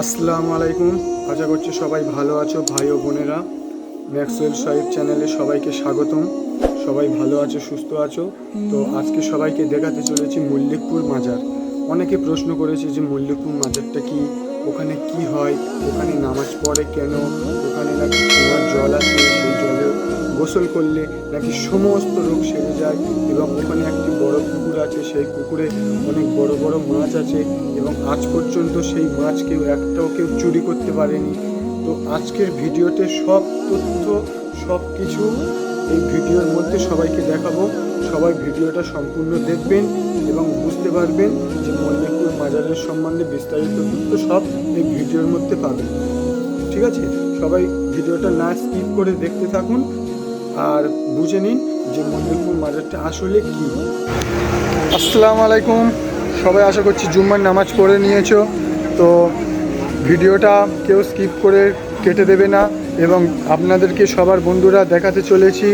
আসসালামু আলাইকুম। আশা করছি সবাই ভালো আছো, ভাই ও বোনেরা। ম্যাক্সওয়েল সাহেব চ্যানেলে সবাইকে স্বাগতম। সবাই ভালো আছো, সুস্থ আছো? তো আজকে সবাইকে দেখাতে চলেছি মল্লিকপুর মাজার। অনেকে প্রশ্ন করেছে যে মল্লিকপুর মাজারটা কি? ওখানে কি হয়, ওখানে নামাজ পড়ে কেন, ওখানে নাকি কুয়ার জল আছে, সেই জলে গোসল করলে নাকি সমস্ত রোগ সেরে যায় এবং ওখানে একটি বড় পুকুর আছে, সেই পুকুরে অনেক বড় বড় মাছ আছে এবং আজ পর্যন্ত সেই মাছ কেউ একটাও কেউ চুরি করতে পারেনি। তো আজকের ভিডিওতে সব তথ্য, সব কিছু এই ভিডিওর মধ্যে সবাইকে দেখাবো। সবাই ভিডিওটা সম্পূর্ণ দেখবেন এবং বুঝতে পারবেন যে মল্লিকপুর মাজারের সম্বন্ধে বিস্তারিত তথ্য সব এই ভিডিওর মধ্যে পাবেন। ঠিক আছে? সবাই ভিডিওটা না স্কিপ করে দেখতে থাকুন আর বুঝে নিন যে মল্লিকপুর মাজারটা আসলে কি। আসসালামু আলাইকুম। সবাই আশা করছি জুম্মার নামাজ পড়ে নিয়েছো। তো ভিডিওটা কেউ স্কিপ করে কেটে দেবে না এবং আপনাদেরকে সবার বন্ধুরা দেখাতে চলেছি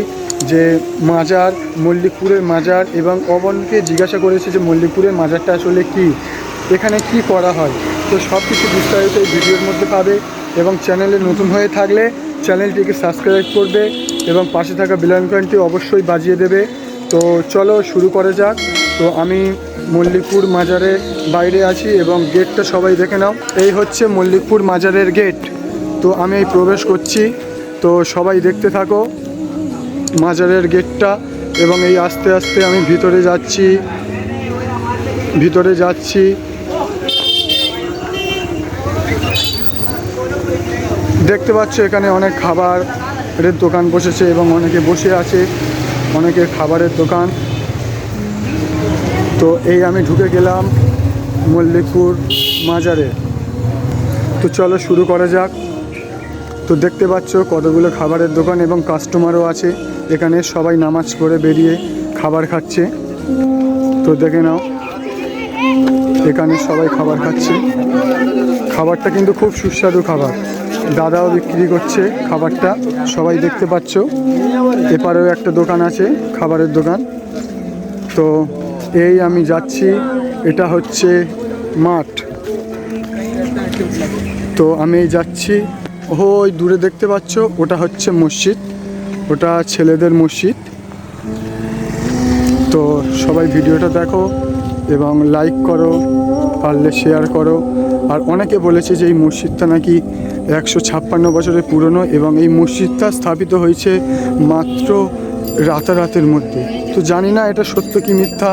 যে মাজার, মল্লিকপুরের মাজার এবং অবনকে জিজ্ঞাসা করেছে যে মল্লিকপুরের মাজারটা আসলে কি। এখানে কি করা হয়? তো সব কিছু বিস্তারিত এই ভিডিওর মধ্যে পাবে এবং চ্যানেলে নতুন হয়ে থাকলে চ্যানেলটিকে সাবস্ক্রাইব করবে এবং পাশে থাকা বিলানকয়েনটি অবশ্যই বাজিয়ে দেবে। তো চলো শুরু করা যাক। তো আমি মল্লিকপুর মাজারে বাইরে আছি এবং গেটটা সবাই দেখে নাও। এই হচ্ছে মল্লিকপুর মাজারের গেট। তো আমি এই প্রবেশ করছি। তো সবাই দেখতে থাকো মাজারের গেটটা এবং এই আস্তে আস্তে আমি ভিতরে যাচ্ছি। ভিতরে যাচ্ছি। দেখতে পাচ্ছ এখানে অনেক খাবার খাবারের দোকান বসেছে এবং অনেকে বসে আছে, অনেকের খাবারের দোকান। তো এই আমি ঢুকে গেলাম মল্লিকপুর মাজারে। তো চলো শুরু করা যাক। তো দেখতে পাচ্ছ কতগুলো খাবারের দোকান এবং কাস্টমারও আছে। এখানে সবাই নামাজ পড়ে বেরিয়ে খাবার খাচ্ছে। তো দেখে নাও, এখানে সবাই খাবার খাচ্ছে। খাবারটা কিন্তু খুব সুস্বাদু খাবার। দাদাও বিক্রি করছে খাবারটা, সবাই দেখতে পাচ্ছ। এপারেও একটা দোকান আছে, খাবারের দোকান। তো এই আমি যাচ্ছি, এটা হচ্ছে মাঠ। তো আমি যাচ্ছি ওই দূরে দেখতে পাচ্ছ, ওটা হচ্ছে মসজিদ। ওটা ছেলেদের মসজিদ। তো সবাই ভিডিওটা দেখো এবং লাইক করো। পারলে শেয়ার করো। আর অনেকে বলেছে যে এই মসজিদটা নাকি একশো ছাপ্পান্ন বছরের পুরনো এবং এই মসজিদটা স্থাপিত হয়েছে মাত্র রাতারাতের মধ্যে। তো জানি না এটা সত্য কি মিথ্যা,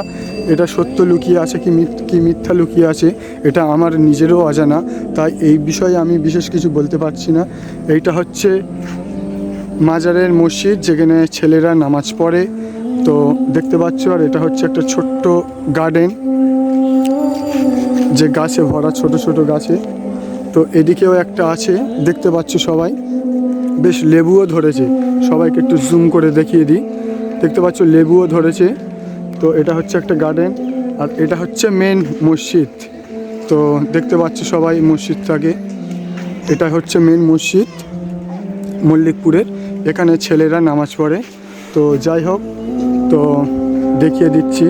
এটা সত্য লুকিয়ে আছে কি কি মিথ্যা লুকিয়ে আছে, এটা আমার নিজেরও অজানা। তাই এই বিষয়ে আমি বিশেষ কিছু বলতে পারছি না। এইটা হচ্ছে মাজারের মসজিদ যেখানে ছেলেরা নামাজ পড়ে। তো দেখতে পাচ্ছ আর এটা হচ্ছে একটা ছোট্ট গার্ডেন যে গাছে ভরা ছোট ছোট গাছে। তো এদিকেও একটা আছে, দেখতে পাচ্ছ সবাই। বেশ লেবুও ধরেছে। সবাইকে একটু জুম করে দেখিয়ে দিই। দেখতে পাচ্ছ লেবুও ধরেছে। তো এটা হচ্ছে একটা গার্ডেন আর এটা হচ্ছে মেন মসজিদ। তো দেখতে পাচ্ছ সবাই মসজিদটাকে। এটা হচ্ছে মেন মসজিদ মল্লিকপুরের। এখানে ছেলেরা নামাজ পড়ে। তো যাই হোক, তো দেখিয়ে দিচ্ছি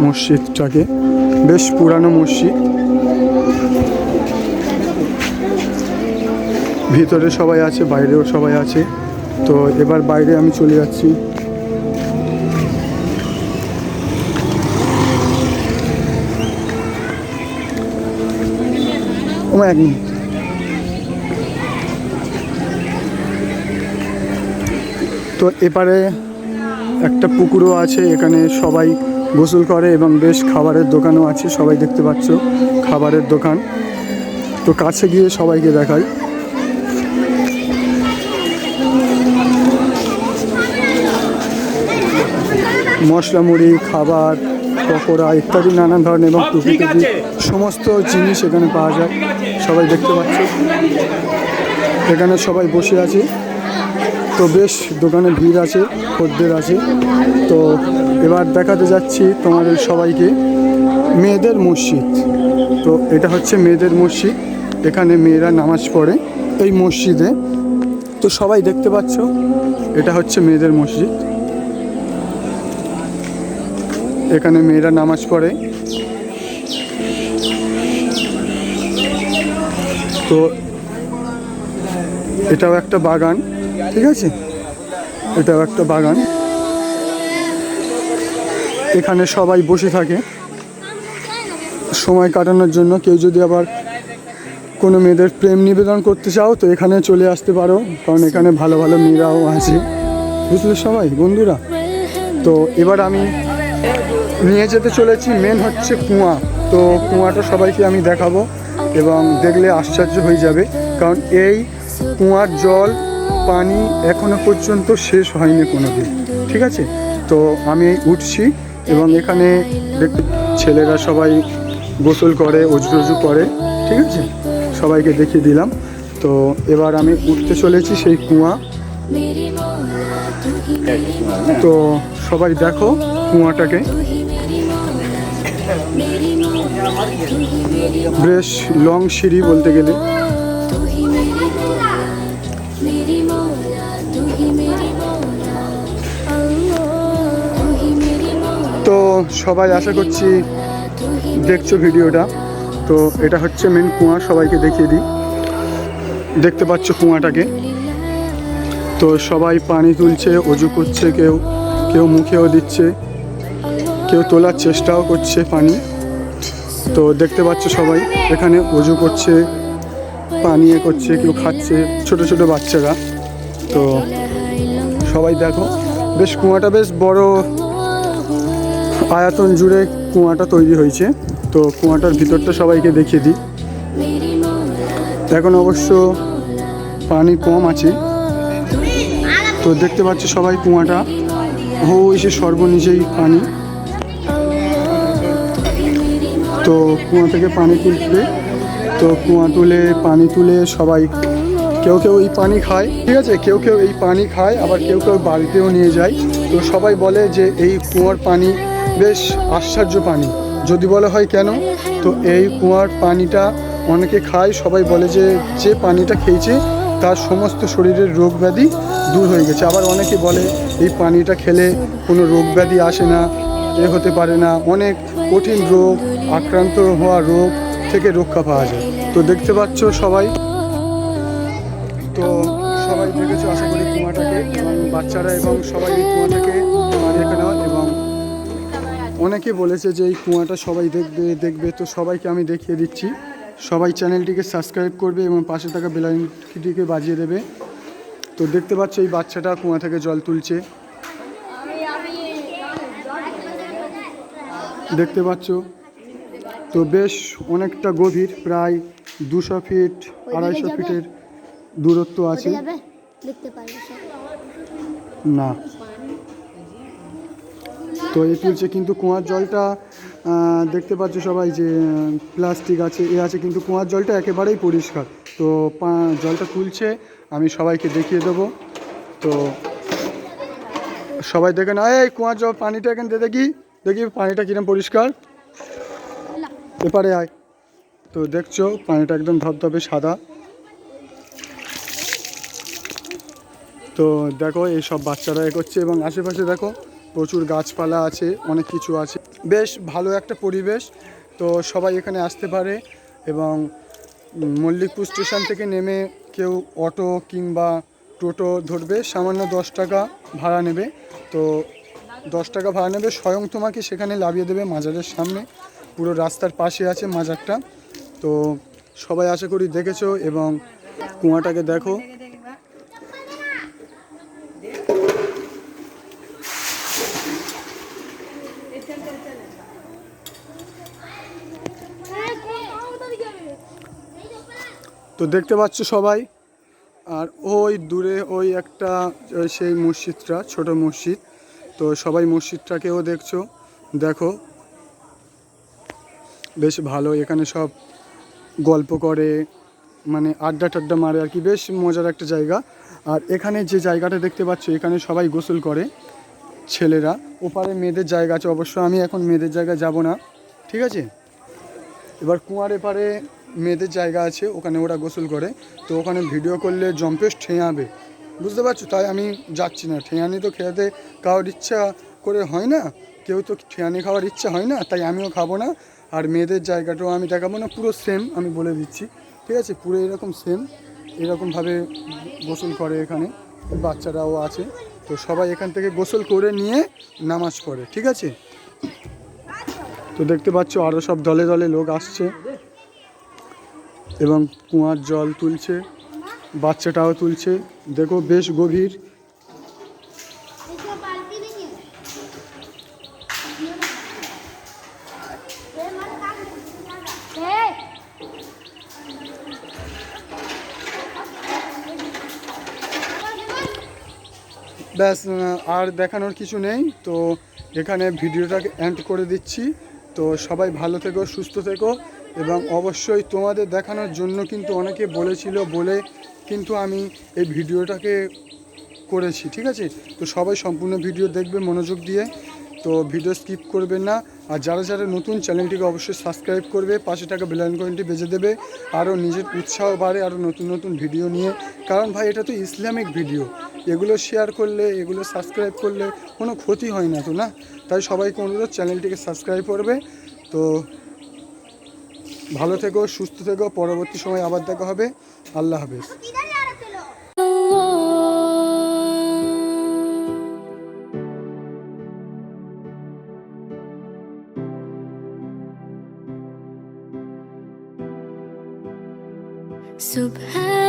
মসজিদটাকে। বেশ পুরানো মসজিদ। ভিতরে সবাই আছে, বাইরেও সবাই আছে। তো এবার বাইরে আমি চলে যাচ্ছি। এক মিনিট। তো এপারে একটা পুকুরও আছে, এখানে সবাই গোসল করে এবং বেশ খাবারের দোকানও আছে, সবাই দেখতে পাচ্ছ খাবারের দোকান। তো কাছে গিয়ে সবাইকে দেখাই। মশলা মুড়ি খাবার পকোড়া ইত্যাদি নানান ধরনের এবং টুপি টুপি সমস্ত জিনিস এখানে পাওয়া যায়। সবাই দেখতে পাচ্ছ। এখানে সবাই বসে আছে। তো বেশ দোকানে ভিড় আছে খদ্দের আছে। তো এবার দেখাতে যাচ্ছি তোমাদের সবাইকে মেয়েদের মসজিদ। তো এটা হচ্ছে মেয়েদের মসজিদ। এখানে মেয়েরা নামাজ পড়ে এই মসজিদে। তো সবাই দেখতে পাচ্ছ এটা হচ্ছে মেয়েদের মসজিদ। এখানে মেয়েরা নামাজ পড়ে। তো এটাও একটা বাগান, ঠিক আছে? এটাও একটা বাগান। এখানে সবাই বসে থাকে। সময় কাটানোর জন্য কেউ যদি আবার কোনো মেয়েদের প্রেম নিবেদন করতে চাও, তো এখানে চলে আসতে পারো, কারণ এখানে ভালো ভালো মেয়েরাও আছে। বুঝলে সবাই, বন্ধুরা? তো এবার আমি নিয়ে যেতে চলেছি মেন হচ্ছে কুয়া। তো কুয়াটা সবাইকে আমি দেখাবো এবং দেখলে আশ্চর্য হয়ে যাবে, কারণ এই কুয়ার জল, পানি এখনও পর্যন্ত শেষ হয়নি কোনো দিন ঠিক আছে? তো আমি উঠছি এবং এখানে ছেলেরা সবাই গোসল করে অজু করে, ঠিক আছে? সবাইকে দেখিয়ে দিলাম। তো এবার আমি উঠতে চলেছি সেই কুয়া। তো সবাই দেখো কুয়াটাকে। বেশ লং সিঁড়ি বলতে গেলে। তো সবাই আশা করছি দেখছ ভিডিওটা। তো এটা হচ্ছে মেন কুয়া, সবাইকে দেখিয়ে দিই। দেখতে পাচ্ছ কুয়াটাকে। তো সবাই পানি তুলছে, অজু করছে, কেউ কেউ মুখেও দিচ্ছে, কেউ তোলার চেষ্টাও করছে পানি। তো দেখতে পাচ্ছ সবাই, এখানে উজু করছে, পানি এ করছে, কেউ খাচ্ছে, ছোট ছোট বাচ্চারা। তো সবাই দেখো, বেশ কুয়াটা বেশ বড় আয়াতন জুড়ে কুয়াটা তৈরি হয়েছে। তো কুয়াটার ভিতরটা সবাইকে দেখিয়ে দিই। এখন অবশ্য পানি কম আছে। তো দেখতে পাচ্ছ সবাই কুয়াটা। হো এসে সর্বনিচেই পানি। তো কুয়া থেকে পানি তুলবে। তো কুয়া তুলে, পানি তুলে সবাই কেউ কেউ এই পানি খায়। ঠিক আছে? কেউ কেউ এই পানি খায়, আবার কেউ কেউ বাড়িতেও নিয়ে যায়। তো সবাই বলে যে এই কুয়ার পানি বেশ আশ্চর্য পানি। যদি বলা হয় কেন? তো এই কুয়ার পানিটা অনেকে খায়, সবাই বলে যে যে পানিটা খেয়েছে তার সমস্ত শরীরের রোগ ব্যাধি দূর হয়ে গেছে। আবার অনেকে বলে এই পানিটা খেলে কোনো রোগ ব্যাধি আসে না এ হতে পারে না। অনেক কঠিন রোগ, আক্রান্ত হওয়া রোগ থেকে রক্ষা পাওয়া যায়। তো দেখতে পাচ্ছ সবাই? তো সবাই দেখেছ, আশা করি কুয়াটাকে এবং বাচ্চারা এবং সবাই এই কুয়াটাকে মারিয়ে ফেলা এবং অনেকে বলেছে যে এই কুয়াটা সবাই দেখবে দেখবে। তো সবাইকে আমি দেখিয়ে দিচ্ছি। সবাই চ্যানেলটিকে সাবস্ক্রাইব করবে এবং পাশে থাকা বেলাইনটিকে বাজিয়ে দেবে। তো দেখতে পাচ্ছ এই বাচ্চাটা কুয়া থেকে জল তুলছে। দেখতে পাচ্ছ? তো বেশ অনেকটা গভীর প্রায় দুশো ফিট আড়াইশো ফিটের দূরত্ব আছে। না। তো এই তুলছে কিন্তু কুয়ার জলটা দেখতে পাচ্ছ সবাই যে প্লাস্টিক আছে এ আছে কিন্তু কুয়ার জলটা একেবারেই পরিষ্কার। তো জলটা তুলছে আমি সবাইকে দেখিয়ে দেবো। তো সবাই দেখে না এই কুয়ার জল পানিটা এখানে দে দেখি। দেখি পানিটা কিরম পরিষ্কার? এপারে আয়। তো দেখছ পানিটা একদম ধবধবে সাদা। তো দেখো এই সব বাচ্চারা এ করছে এবং আশেপাশে দেখো প্রচুর গাছপালা আছে অনেক কিছু আছে। বেশ ভালো একটা পরিবেশ। তো সবাই এখানে আসতে পারে এবং মল্লিকপুর স্টেশন থেকে নেমে কেউ অটো কিংবা টোটো ধরবে সামান্য দশ টাকা ভাড়া নেবে। তো দশ টাকা ভাড়া নেবে, স্বয়ং তোমাকে সেখানে লাভিয়ে দেবে মাজারের সামনে। পুরো রাস্তার পাশে আছে মাজারটা। তো সবাই আশা করি দেখেছ এবং কুয়াটাকে দেখো। তো দেখতে পাচ্ছ সবাই, আর ওই দূরে ওই একটা সেই মসজিদটা, ছোট মসজিদ। তো সবাই মসজিদটাকেও দেখছ। দেখো। বেশ ভালো, এখানে সব গল্প করে মানে আড্ডা টাড্ডা মারে আর কি, বেশ মজার একটা জায়গা। আর এখানে যে জায়গাটা দেখতে পাচ্ছ, এখানে সবাই গোসল করে, ছেলেরা। ওপারে মেয়েদের জায়গা আছে, অবশ্য আমি এখন মেয়েদের জায়গায় যাব না, ঠিক আছে? এবার কুয়ার এপারে মেয়েদের জায়গা আছে, ওখানে ওরা গোসল করে। তো ওখানে ভিডিও করলে জম্পেশ ঠেঁয়াবে। বুঝতে পারছ? তাই আমি যাচ্ছি না। ঠেয়ানি তো খেতে খাওয়ার ইচ্ছা করে হয় না। কেউ তো ঠেয়ানি খাওয়ার ইচ্ছা হয় না, তাই আমিও খাব না। আর মেয়েদের জায়গাটাও আমি দেখাবো না, পুরো সেম আমি বলে দিচ্ছি। ঠিক আছে? পুরো এরকম সেম এরকমভাবে গোসল করে এখানে। বাচ্চারাও আছে। তো সবাই এখান থেকে গোসল করে নিয়ে নামাজ পড়ে, ঠিক আছে? তো দেখতে পাচ্ছ আরও সব দলে দলে লোক আসছে। এবং কুয়ার জল তুলছে। বাচ্চাটাও তুলছে। দেখো, বেশ গভীর। ব্যাস, আর দেখানোর কিছু নেই। তো এখানে ভিডিওটাকে এন্ড করে দিচ্ছি। তো সবাই ভালো থেকো, সুস্থ থেকো। এবং অবশ্যই তোমাদের দেখানোর জন্য কিন্তু অনেকে বলেছিল বলে কিন্তু আমি এই ভিডিওটাকে করেছি, ঠিক আছে? তো সবাই সম্পূর্ণ ভিডিও দেখবে মনোযোগ দিয়ে। তো ভিডিও স্কিপ করবে না। আর যারা যারা নতুন চ্যানেলটিকে অবশ্যই সাবস্ক্রাইব করবে, পাশে টাকা বেলাইন কয়েনটি বেজে দেবে, আরও নিজের উৎসাহ বাড়ে, আরও নতুন নতুন ভিডিও নিয়ে। কারণ ভাই, এটা তো ইসলামিক ভিডিও। এগুলো শেয়ার করলে, এগুলো সাবস্ক্রাইব করলে কোনো ক্ষতি হয় না তো না? তাই সবাইকে অনুরোধ, চ্যানেলটিকে সাবস্ক্রাইব করবে। তো ভালো থেকো সুস্থ থেকো পরবর্তী সময় আবার দেখা হবে আল্লাহ হাফেজ سبحان